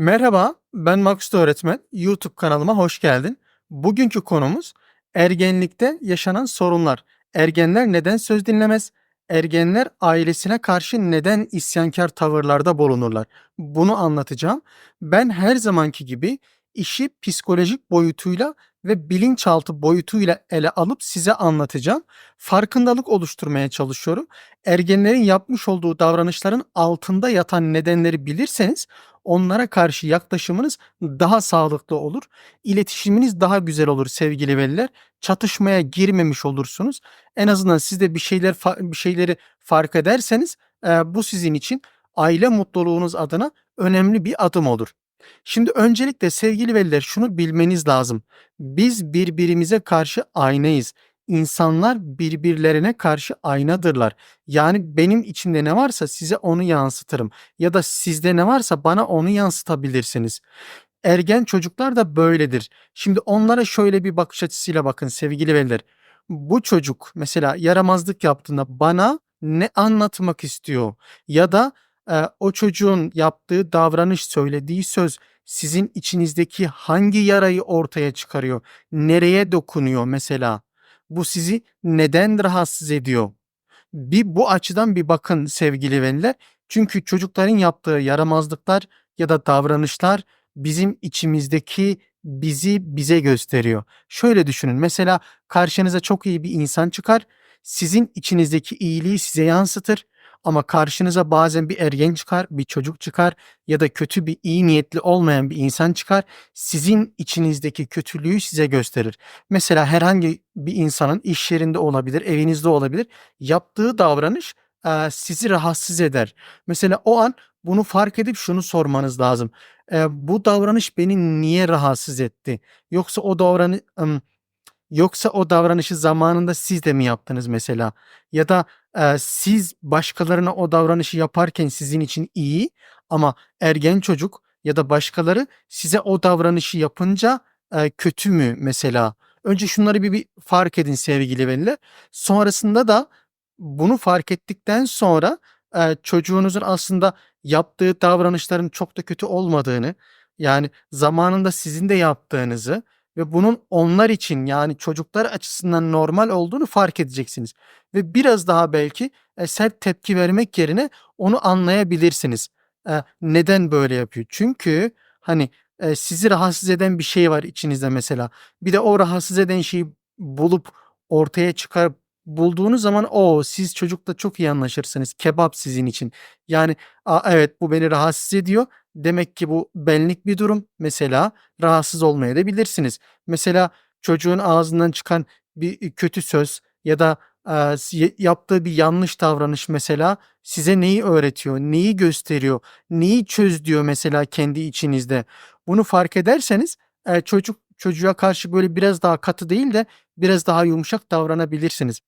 Merhaba, ben Maksut Öğretmen. YouTube kanalıma hoş geldin. Bugünkü konumuz ergenlikte yaşanan sorunlar. Ergenler neden söz dinlemez? Ergenler ailesine karşı neden isyankar tavırlarda bulunurlar? Bunu anlatacağım. Ben her zamanki gibi işi psikolojik boyutuyla ve bilinçaltı boyutuyla ele alıp size anlatacağım. Farkındalık oluşturmaya çalışıyorum. Ergenlerin yapmış olduğu davranışların altında yatan nedenleri bilirseniz onlara karşı yaklaşımınız daha sağlıklı olur. İletişiminiz daha güzel olur sevgili veliler. Çatışmaya girmemiş olursunuz. En azından siz de bir şeyler bir şeyleri fark ederseniz bu sizin için aile mutluluğunuz adına önemli bir adım olur. Şimdi öncelikle sevgili veliler şunu bilmeniz lazım. Biz birbirimize karşı aynayız. İnsanlar birbirlerine karşı aynadırlar. Yani benim içimde ne varsa size onu yansıtırım ya da sizde ne varsa bana onu yansıtabilirsiniz. Ergen çocuklar da böyledir. Şimdi onlara şöyle bir bakış açısıyla bakın sevgili veliler. Bu çocuk mesela yaramazlık yaptığında bana ne anlatmak istiyor ya da o çocuğun yaptığı davranış, söylediği söz sizin içinizdeki hangi yarayı ortaya çıkarıyor? Nereye dokunuyor mesela? Bu sizi neden rahatsız ediyor? Bir bu açıdan bir bakın sevgili veliler. Çünkü çocukların yaptığı yaramazlıklar ya da davranışlar bizim içimizdeki bizi bize gösteriyor. Şöyle düşünün. Mesela karşınıza çok iyi bir insan çıkar. Sizin içinizdeki iyiliği size yansıtır. Ama karşınıza bazen bir ergen çıkar, bir çocuk çıkar ya da kötü bir iyi niyetli olmayan bir insan çıkar. Sizin içinizdeki kötülüğü size gösterir. Mesela herhangi bir insanın iş yerinde olabilir, evinizde olabilir. Yaptığı davranış eee, sizi rahatsız eder. Mesela o an bunu fark edip şunu sormanız lazım. Eee, bu davranış beni niye rahatsız etti? Yoksa o davranış Yoksa o davranışı zamanında siz de mi yaptınız mesela? Ya da, eee, siz başkalarına o davranışı yaparken sizin için iyi ama ergen çocuk ya da başkaları size o davranışı yapınca, eee, kötü mü mesela? Önce şunları bir bir fark edin sevgili veliler. Sonrasında da bunu fark ettikten sonra, eee, çocuğunuzun aslında yaptığı davranışların çok da kötü olmadığını, yani zamanında sizin de yaptığınızı ve bunun onlar için, yani çocuklar açısından normal olduğunu fark edeceksiniz ve biraz daha belki, eee, sert tepki vermek yerine onu anlayabilirsiniz. Eee, neden böyle yapıyor? Çünkü, hani, eee, sizi rahatsız eden bir şey var içinizde mesela. Bir de o rahatsız eden şeyi bulup ortaya çıkarıp bulduğunuz zaman, o siz çocukla çok iyi anlaşırsınız. Kebap sizin için. Yani, "A, evet, bu beni rahatsız ediyor. Demek ki bu benlik bir durum." Mesela rahatsız olmayabilirsiniz. Mesela çocuğun ağzından çıkan bir, kötü söz ya da, si yaptığı bir yanlış davranış mesela size neyi öğretiyor, neyi gösteriyor, neyi çöz diyor mesela kendi içinizde. Bunu fark ederseniz, eee, çocuk çocuğa karşı böyle biraz daha katı değil de biraz daha yumuşak davranabilirsiniz.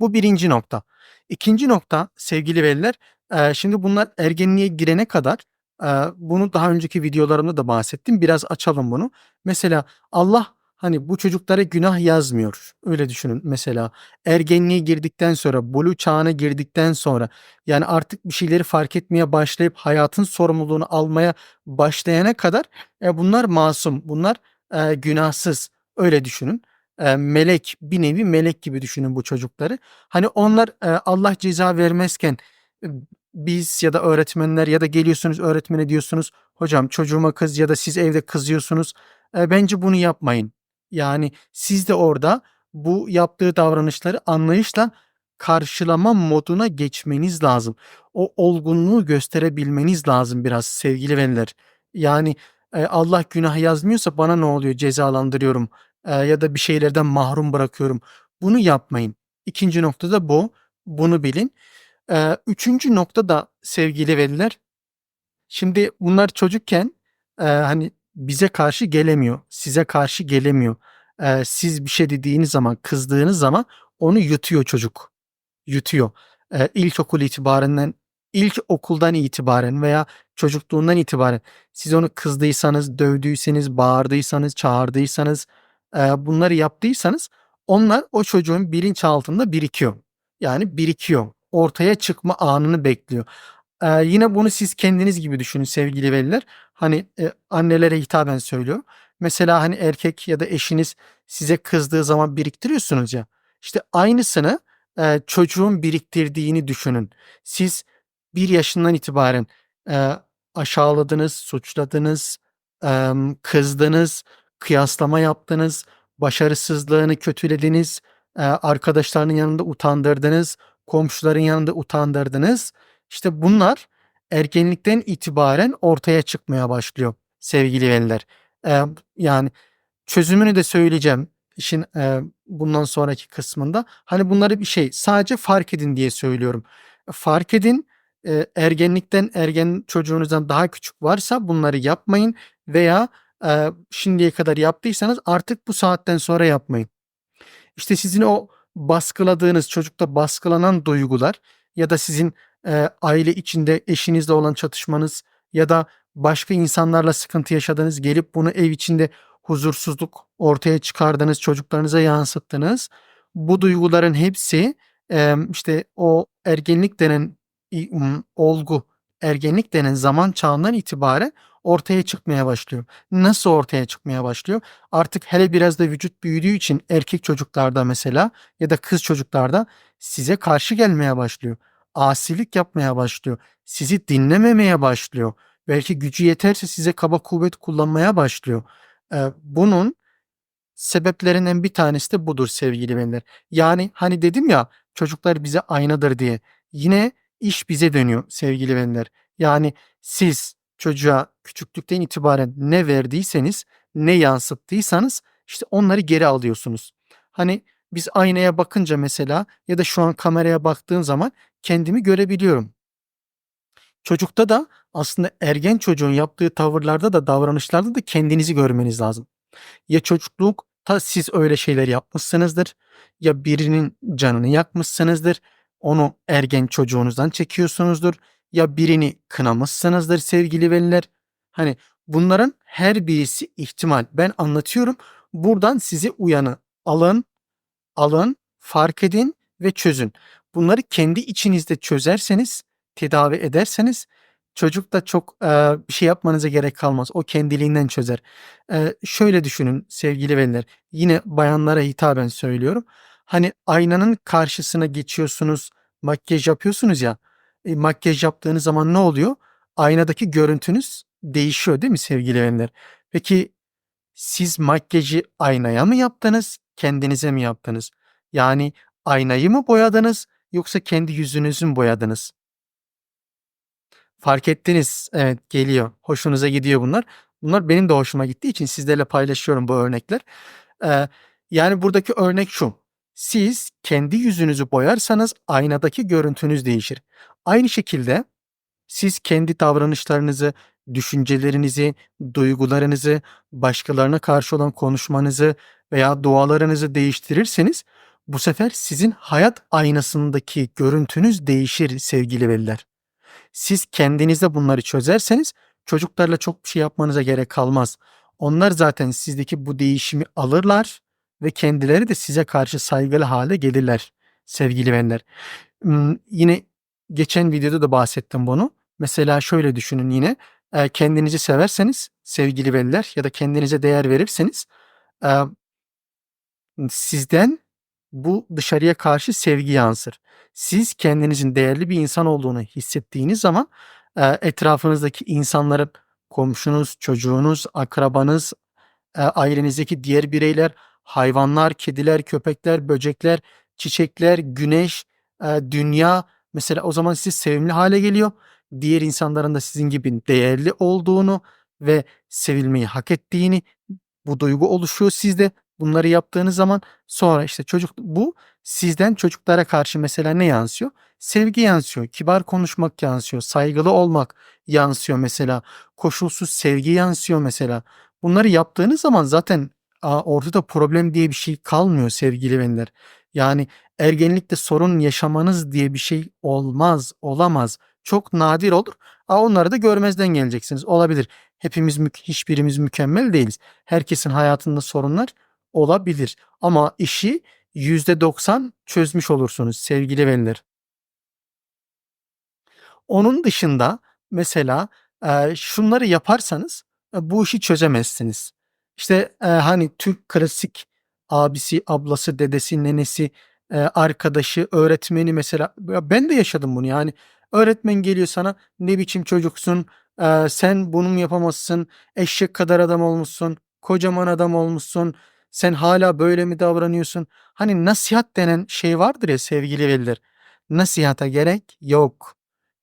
Bu birinci nokta. İkinci nokta sevgili veliler, eee, şimdi bunlar ergenliğe girene kadar, eee, bunu daha önceki videolarımda da bahsettim. Biraz açalım bunu. Mesela Allah, hani, bu çocuklara günah yazmıyor. Öyle düşünün mesela. Ergenliğe girdikten sonra, buluğ çağına girdikten sonra, yani artık bir şeyleri fark etmeye başlayıp hayatın sorumluluğunu almaya başlayana kadar, eee, bunlar masum, bunlar, eee, günahsız. Öyle düşünün. Melek, bir nevi melek gibi düşünün bu çocukları. Hani onlar, Allah ceza vermezken, biz ya da öğretmenler ya da geliyorsunuz öğretmene diyorsunuz, "Hocam çocuğuma kız" ya da siz evde kızıyorsunuz. Eee, bence bunu yapmayın. Yani siz de orada bu yaptığı davranışları anlayışla karşılama moduna geçmeniz lazım. O olgunluğu gösterebilmeniz lazım biraz sevgili veliler. Yani, Allah günah yazmıyorsa bana ne oluyor, cezalandırıyorum, ya da bir şeylerden mahrum bırakıyorum. Bunu yapmayın. 2'nci nokta da bu. Bunu bilin. Eee, 3'üncü nokta da sevgili veliler, şimdi bunlar çocukken, hani, bize karşı gelemiyor, size karşı gelemiyor. Siz bir şey dediğiniz zaman, kızdığınız zaman onu yutuyor çocuk, yutuyor. Eee, ilkokul itibarinden ilkokuldan itibaren veya çocukluğundan itibaren siz onu kızdıysanız, dövdüyseniz, bağırdıysanız, çağırdıysanız, bunları yaptıysanız onlar o çocuğun bilinçaltında birikiyor. Yani birikiyor. Ortaya çıkma anını bekliyor. Eee, yine bunu siz kendiniz gibi düşünün sevgili veliler. Hani, eee, annelere hitaben söylüyorum. Mesela, hani, erkek ya da eşiniz size kızdığı zaman biriktiriyorsunuz ya, işte aynısını, eee, çocuğun biriktirdiğini düşünün. Siz 1 yaşından itibaren, eee, aşağıladınız, suçladınız, emm, kızdınız, kıyaslama yaptınız, başarısızlığını kötülediniz, eee, arkadaşlarının yanında utandırdınız, komşuların yanında utandırdınız. İşte bunlar ergenlikten itibaren ortaya çıkmaya başlıyor sevgili veliler. Eee, yani çözümünü de söyleyeceğim işin, eee, bundan sonraki kısmında. Hani bunları bir şey sadece fark edin diye söylüyorum. Fark edin, ergenlikten ergen çocuğunuzdan daha küçük varsa bunları yapmayın veya, eee, şimdiye kadar yaptıysanız artık bu saatten sonra yapmayın. İşte sizin o baskıladığınız, çocukta baskılanan duygular ya da sizin, eee, aile içinde eşinizle olan çatışmanız ya da başka insanlarla sıkıntı yaşadığınız, gelip bunu ev içinde huzursuzluk ortaya çıkardığınız, çocuklarınıza yansıttığınız bu duyguların hepsi, emm, işte o ergenlik denen olgu, ergenlik denen zaman çağından itibaren ortaya çıkmaya başlıyor. Nasıl ortaya çıkmaya başlıyor? Artık hele biraz da vücut büyüdüğü için erkek çocuklarda mesela ya da kız çocuklarda size karşı gelmeye başlıyor. Asilik yapmaya başlıyor. Sizi dinlememeye başlıyor. Belki gücü yeterse size kaba kuvvet kullanmaya başlıyor. Eee, bunun sebeplerinden bir tanesi de budur sevgili veliler. Yani, hani, dedim ya, çocuklar bize aynadır diye. Yine iş bize dönüyor sevgili veliler. Yani siz çocuğa küçüklükten itibaren ne verdiyseniz, ne yansıttıysanız işte onları geri alıyorsunuz. Hani, biz aynaya bakınca mesela ya da şu an kameraya baktığım zaman kendimi görebiliyorum. Çocukta da aslında ergen çocuğun yaptığı tavırlarda da davranışlarda da kendinizi görmeniz lazım. Ya çocuklukta siz öyle şeyler yapmışsınızdır ya birinin canını yakmışsınızdır, onu ergen çocuğunuzdan çekiyorsunuzdur ya birini kınamışsınızdır sevgili veliler. Hani, bunların her birisi ihtimal. Ben anlatıyorum. Buradan sizi uyanı alın, alın, fark edin ve çözün. Bunları kendi içinizde çözerseniz, tedavi ederseniz çocuk da çok, eee, bir şey yapmanıza gerek kalmaz. O kendiliğinden çözer. Eee, şöyle düşünün sevgili veliler, yine bayanlara hitaben söylüyorum. Hani, aynanın karşısına geçiyorsunuz, makyaj yapıyorsunuz ya, eee, makyaj yaptığınız zaman ne oluyor? Aynadaki görüntünüz değişiyor değil mi sevgili veliler? Peki siz makyajı aynaya mı yaptınız, kendinize mi yaptınız? Yani aynayı mı boyadınız yoksa kendi yüzünüzü mü boyadınız? Fark ettiniz. Evet, geliyor. Hoşunuza gidiyor bunlar. Bunlar benim de hoşuma gittiği için sizlerle paylaşıyorum bu örnekler. Eee, yani buradaki örnek şu: Siz kendi yüzünüzü boyarsanız aynadaki görüntünüz değişir. Aynı şekilde siz kendi davranışlarınızı, düşüncelerinizi, duygularınızı, başkalarına karşı olan konuşmanızı veya dualarınızı değiştirirseniz bu sefer sizin hayat aynasındaki görüntünüz değişir sevgili veliler. Siz kendinizde bunları çözerseniz çocuklarla çok bir şey yapmanıza gerek kalmaz. Onlar zaten sizdeki bu değişimi alırlar ve kendileri de size karşı saygılı hâle gelirler sevgili. Imm, yine geçen videoda da bahsettim bunu. Mesela şöyle düşünün yine, kendinizi severseniz sevgili veliler ya da kendinize değer verirseniz, sizden bu dışarıya karşı sevgi yansır. Siz kendinizin değerli bir insan olduğunu hissettiğiniz zaman, etrafınızdaki insanların, komşunuz, çocuğunuz, akrabanız, ailenizdeki diğer bireyler, hayvanlar, kediler, köpekler, böcekler, çiçekler, güneş, eee, dünya mesela o zaman siz sevimli hâle geliyor. Diğer insanların da sizin gibi değerli olduğunu ve sevilmeyi hak ettiğini, bu duygu oluşuyor sizde. Bunları yaptığınız zaman sonra işte çocuk bu sizden çocuklara karşı mesela ne yansıyor? Sevgi yansıyor, kibar konuşmak yansıyor, saygılı olmak yansıyor mesela, koşulsuz sevgi yansıyor mesela. Bunları yaptığınız zaman zaten, aaa, ortada problem diye bir şey kalmıyor sevgili veliler. Yani ergenlikte sorun yaşamanız diye bir şey olmaz, olamaz. Çok nadir olur. A, onları da görmezden geleceksiniz. Olabilir. Hepimiz mük hiçbirimiz mükemmel değiliz. Herkesin hayatında sorunlar olabilir ama işi %90 çözmüş olursunuz sevgili veliler. Onun dışında mesela, şunları yaparsanız, bu işi çözemezsiniz. İşte, eee, hani, Türk klasik abisi, ablası, dedesi, nenesi, eee, arkadaşı, öğretmeni mesela ya ben de yaşadım bunu yani. Öğretmen geliyor sana, "Ne biçim çocuksun, eee, sen bunu mu yapamazsın, eşek kadar adam olmuşsun, kocaman adam olmuşsun, sen hâlâ böyle mi davranıyorsun?" Hani, nasihat denen şey vardır ya sevgili veliler, nasihata gerek yok.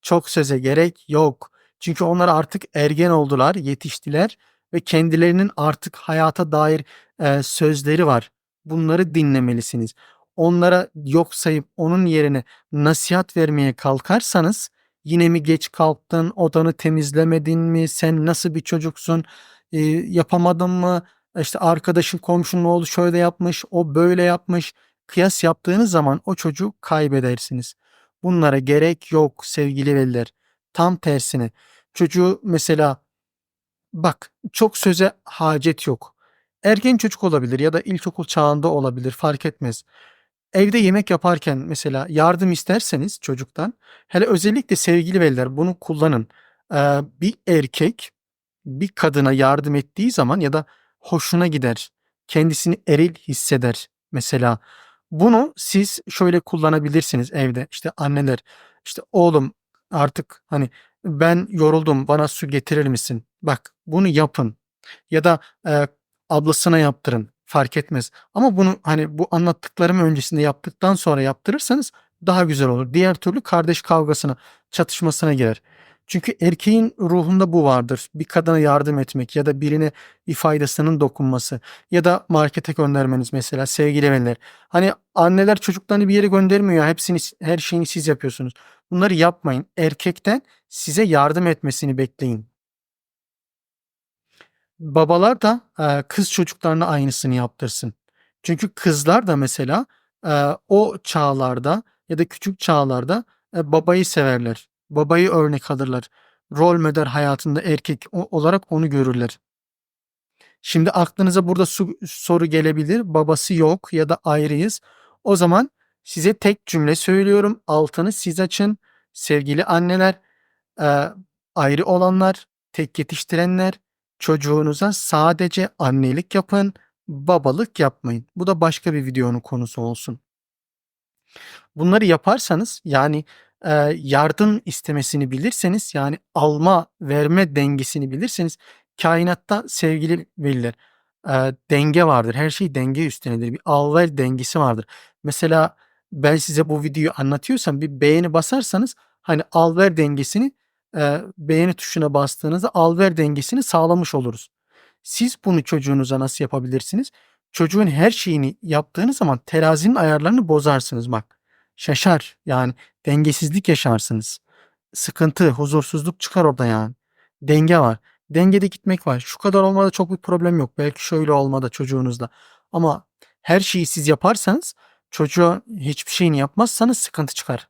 Çok söze gerek yok. Çünkü onlar artık ergen oldular, yetiştiler ve kendilerinin artık hayata dair, eee, sözleri var. Bunları dinlemelisiniz. Onlara yok sayıp onun yerine nasihat vermeye kalkarsanız, "Yine mi geç kalktın, odanı temizlemedin mi, sen nasıl bir çocuksun, eee, yapamadın mı, işte, arkadaşın, komşunun oğlu şöyle yapmış, o böyle yapmış." Kıyas yaptığınız zaman o çocuğu kaybedersiniz. Bunlara gerek yok sevgili veliler. Tam tersine çocuğu mesela bak çok söze hacet yok. Ergen çocuk olabilir ya da ilkokul çağında olabilir fark etmez. Evde yemek yaparken mesela yardım isterseniz çocuktan, hele özellikle sevgili veliler bunu kullanın. Eee, bir erkek bir kadına yardım ettiği zaman ya da hoşuna gider, kendisini eril hisseder mesela. Bunu siz şöyle kullanabilirsiniz evde. İşte anneler, işte, "Oğlum artık, hani, ben yoruldum, bana su getirir misin?" Bak bunu yapın ya da, eee, ablasına yaptırın, fark etmez ama bunu, hani, bu anlattıklarımı öncesinde yaptıktan sonra yaptırırsanız daha güzel olur. Diğer türlü kardeş kavgasına, çatışmasına girer. Çünkü erkeğin ruhunda bu vardır. Bir kadına yardım etmek ya da birine bir faydasının dokunması ya da markete göndermeniz mesela sevgili veliler. Hani, anneler çocuklarını bir yere göndermiyor hepsini her şeyini siz yapıyorsunuz. Bunları yapmayın. Erkekten size yardım etmesini bekleyin. Babalar da, eee, kız çocuklarına aynısını yaptırsın. Çünkü kızlar da mesela, eee, o çağlarda ya da küçük çağlarda, eee, babayı severler. Babayı örnek alırlar. Rol model hayatında erkek olarak onu görürler. Şimdi aklınıza burada soru gelebilir. Babası yok ya da ayrıyız. O zaman size tek cümle söylüyorum. Altını siz açın. Sevgili anneler, ayrı olanlar, tek yetiştirenler, çocuğunuza sadece annelik yapın, babalık yapmayın. Bu da başka bir videonun konusu olsun. Bunları yaparsanız, yani, yardım istemesini bilirseniz, yani, alma verme dengesini bilirseniz kainatta sevgili veliler, eee, denge vardır. Her şey denge üstünedir. Bir al ver dengesi vardır. Mesela ben size bu videoyu anlatıyorsam bir beğeni basarsanız, hani, al ver dengesini, eee, beğeni tuşuna bastığınızda al ver dengesini sağlamış oluruz. Siz bunu çocuğunuza nasıl yapabilirsiniz? Çocuğun her şeyini yaptığınız zaman terazinin ayarlarını bozarsınız bak. Şaşar, yani, dengesizlik yaşarsınız. Sıkıntı, huzursuzluk çıkar orada yani. Denge var. Dengede gitmek var. Şu kadar olmada çok bir problem yok. Belki şöyle olmada çocuğunuzda ama her şeyi siz yaparsanız, çocuğa hiçbir şeyini yapmazsanız sıkıntı çıkar.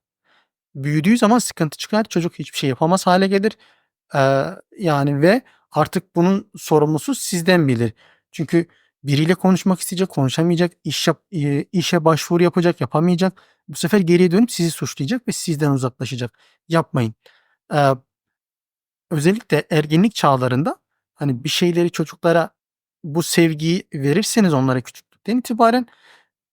Büyüdüğü zaman sıkıntı çıkar. Çocuk hiçbir şey yapamaz hâle gelir. Eee, yani, ve artık bunun sorumlusu sizden biri. Çünkü biriyle konuşmak isteyecek, konuşamayacak, iş yap eee, işe başvuru yapacak, yapamayacak. Bu sefer geriye dönüp sizi suçlayacak ve sizden uzaklaşacak. Yapmayın. Eee özellikle ergenlik çağlarında, hani, bir şeyleri çocuklara bu sevgiyi verirseniz onlara küçüklükten itibaren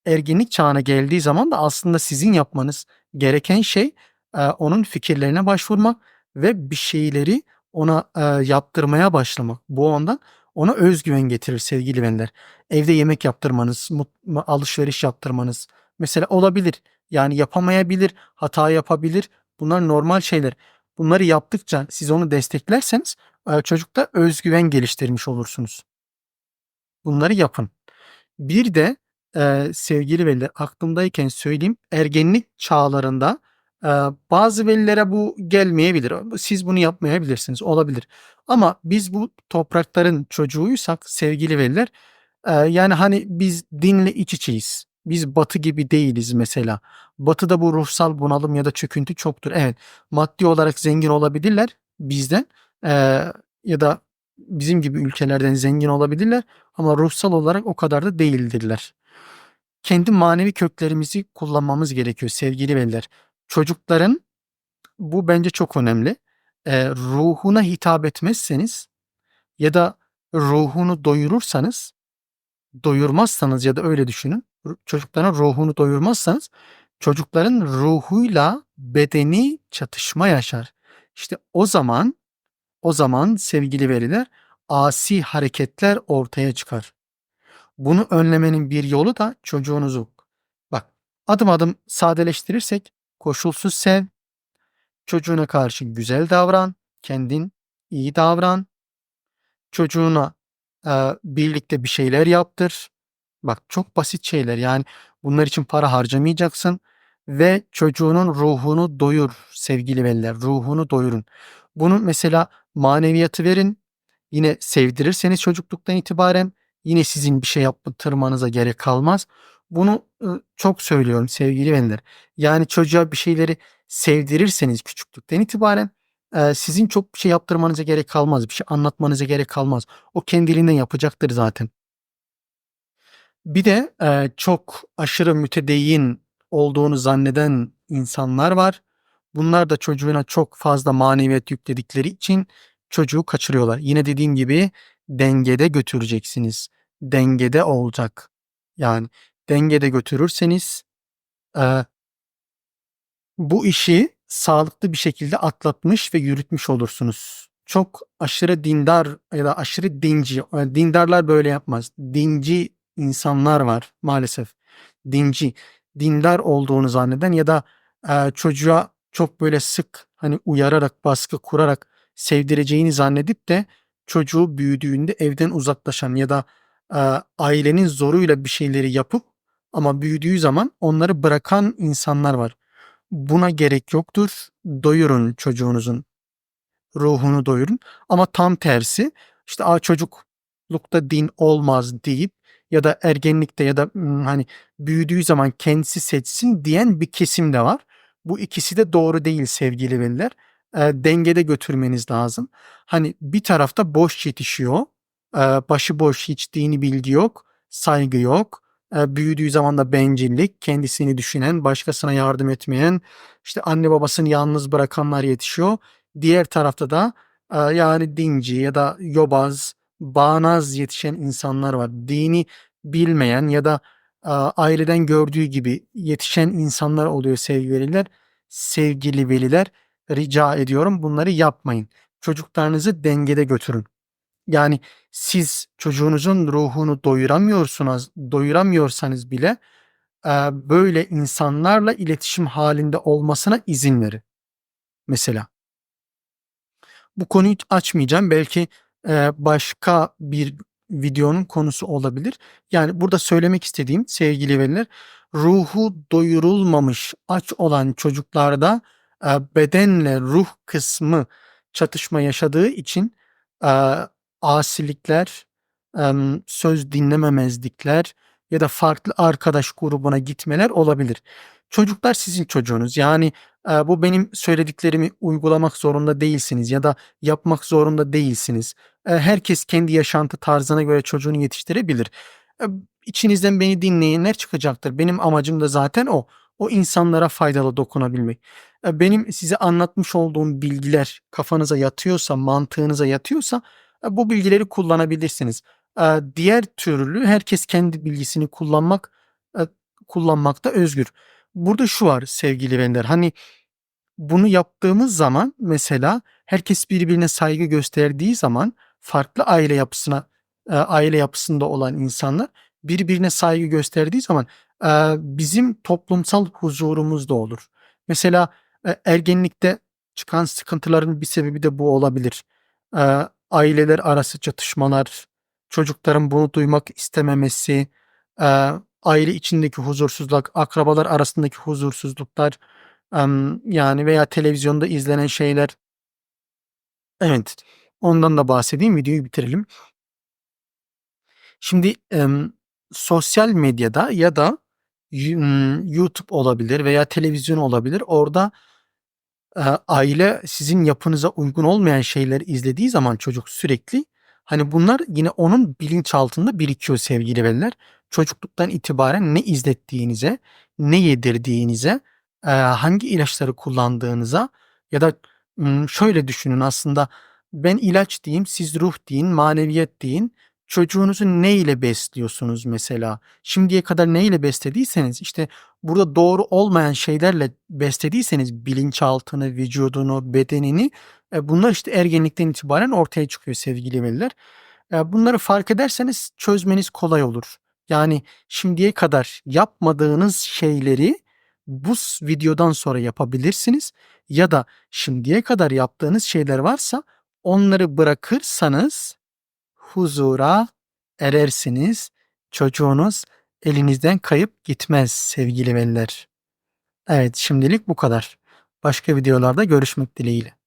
ergenlik çağına geldiği zaman da aslında sizin yapmanız gereken şey, eee, onun fikirlerine başvurmak ve bir şeyleri ona, eee, yaptırmaya başlamak. Bu ondan ona öz güven getirir sevgili veliler. Evde yemek yaptırmanız, alışveriş yaptırmanız mesela olabilir. Yani, yapamayabilir, hata yapabilir. Bunlar normal şeyler. Bunları yaptıkça siz onu desteklerseniz, eee, çocukta öz güven geliştirmiş olursunuz. Bunları yapın. Bir de, eee, sevgili veliler aklımdayken söyleyeyim, ergenlik çağlarında, bazı velilere bu gelmeyebilir. Siz bunu yapmayabilirsiniz, olabilir. Ama biz bu toprakların çocuğuysak sevgili veliler, yani, hani, biz dinle iç içeyiz. Biz Batı gibi değiliz mesela. Batı'da bu ruhsal bunalım ya da çöküntü çoktur. Evet, maddi olarak zengin olabilirler bizden, ya da bizim gibi ülkelerden zengin olabilirler ama ruhsal olarak o kadar da değildirler. Kendi manevi köklerimizi kullanmamız gerekiyor sevgili veliler. Çocukların bu bence çok önemli. Eee, ruhuna hitap etmezseniz ya da ruhunu doyurursanız, doyurmazsanız ya da öyle düşünün, çocukların ruhunu doyurmazsanız çocukların ruhuyla bedeni çatışma yaşar. İşte o zaman, o zaman sevgili veliler asi hareketler ortaya çıkar. Bunu önlemenin bir yolu da çocuğunuzu bak adım adım sadeleştirirsek koşulsuz sev, çocuğuna karşı güzel davran, kendin iyi davran, çocuğuna eee, birlikte bir şeyler yaptır. Bak çok basit şeyler yani bunlar için para harcamayacaksın ve çocuğunun ruhunu doyur sevgili veliler, ruhunu doyurun. Bunu mesela maneviyatı verin, yine sevdirirseniz çocukluktan itibaren yine sizin bir şey yaptırmanıza gerek kalmaz. Bunu çok söylüyorum sevgili veliler. Yani çocuğa bir şeyleri sevdirirseniz küçüklükten itibaren sizin çok bir şey yaptırmanıza gerek kalmaz, bir şey anlatmanıza gerek kalmaz. O kendiliğinden yapacaktır zaten. Bir de çok aşırı mütedeyyin olduğunu zanneden insanlar var. Bunlar da çocuğuna çok fazla maneviyat yükledikleri için çocuğu kaçırıyorlar. Yine dediğim gibi dengede götüreceksiniz. Dengede olacak. Yani dengede götürürseniz eee bu işi sağlıklı bir şekilde atlatmış ve yürütmüş olursunuz. Çok aşırı dindar ya da aşırı dinci, eee, dindarlar böyle yapmaz. Dinci insanlar var maalesef. Dinci, dindar olduğunu zanneden ya da eee, çocuğa çok böyle sık hani uyararak, baskı kurarak sevdireceğini zannedip de çocuğu büyüdüğünde evden uzaklaşan ya da eee, ailenin zoruyla bir şeyleri yapıp ama büyüdüğü zaman onları bırakan insanlar var. Buna gerek yoktur. Doyurun çocuğunuzun ruhunu doyurun. Ama tam tersi işte a çocuklukta din olmaz deyip ya da ergenlikte ya da hani büyüdüğü zaman kendisi seçsin diyen bir kesim de var. Bu ikisi de doğru değil sevgili veliler. Eee, dengede götürmeniz lazım. Hani bir tarafta boş yetişiyor. Eee, başıboş hiç dini bilgi yok, saygı yok. Büyüdüğü zaman da bencillik, kendisini düşünen, başkasına yardım etmeyen, işte anne babasını yalnız bırakanlar yetişiyor. Diğer tarafta da yani dinci ya da yobaz, bağnaz yetişen insanlar var. Dini bilmeyen ya da aileden gördüğü gibi yetişen insanlar oluyor sevgili veliler. Sevgili veliler rica ediyorum bunları yapmayın. Çocuklarınızı dengede götürün. Yani siz çocuğunuzun ruhunu doyuramıyorsunuz, doyuramıyorsanız bile eee, böyle insanlarla iletişim halinde olmasına izin verin. Mesela. Bu konuyu açmayacağım. Belki eee, başka bir videonun konusu olabilir. Yani burada söylemek istediğim sevgili veliler, ruhu doyurulmamış aç olan çocuklarda eee, bedenle ruh kısmı çatışma yaşadığı için eee, asilikler, söz dinlememezlikler ya da farklı arkadaş grubuna gitmeler olabilir. Çocuklar sizin çocuğunuz. Yani bu benim söylediklerimi uygulamak zorunda değilsiniz ya da yapmak zorunda değilsiniz. Herkes kendi yaşantı tarzına göre çocuğunu yetiştirebilir. Eee, içinizden beni dinleyenler çıkacaktır. Benim amacım da zaten o. O insanlara faydalı dokunabilmek. Benim size anlatmış olduğum bilgiler kafanıza yatıyorsa, mantığınıza yatıyorsa bu bilgileri kullanabilirsiniz. Eee, diğer türlü herkes kendi bilgisini kullanmak eee, kullanmakta özgür. Burada şu var sevgili veliler, hani bunu yaptığımız zaman mesela herkes birbirine saygı gösterdiği zaman farklı aile yapısına aile yapısında olan insanlar birbirine saygı gösterdiği zaman bizim toplumsal huzurumuz da olur. Mesela e, ergenlikte çıkan sıkıntıların bir sebebi de bu olabilir. Aileler arası çatışmalar, çocukların bunu duymak istememesi, aile içindeki huzursuzluk, akrabalar arasındaki huzursuzluklar, yani veya televizyonda izlenen şeyler. Evet, ondan da bahsedeyim, videoyu bitirelim. Şimdi, sosyal medyada ya da ımm, YouTube olabilir veya televizyon olabilir. Orada aile sizin yapınıza uygun olmayan şeyleri izlediği zaman çocuk sürekli, hani bunlar yine onun bilinçaltında birikiyor sevgili veliler. Çocukluktan itibaren ne izlettiğinize, ne yedirdiğinize, hangi ilaçları kullandığınıza Ya da şöyle düşünün aslında ben ilaç diyeyim, siz ruh deyin, maneviyet deyin. Çocuğunuzu ne ile besliyorsunuz mesela? Şimdiye kadar ne ile beslediyseniz işte burada doğru olmayan şeylerle beslediyseniz bilinçaltını, vücudunu, bedenini e, bunlar işte ergenlikten itibaren ortaya çıkıyor sevgili veliler. E, bunları fark ederseniz çözmeniz kolay olur. Yani şimdiye kadar yapmadığınız şeyleri bu videodan sonra yapabilirsiniz ya da şimdiye kadar yaptığınız şeyler varsa onları bırakırsanız huzura erersiniz. Çocuğunuz elinizden kayıp gitmez sevgili veliler. Evet şimdilik bu kadar. Başka videolarda görüşmek dileğiyle.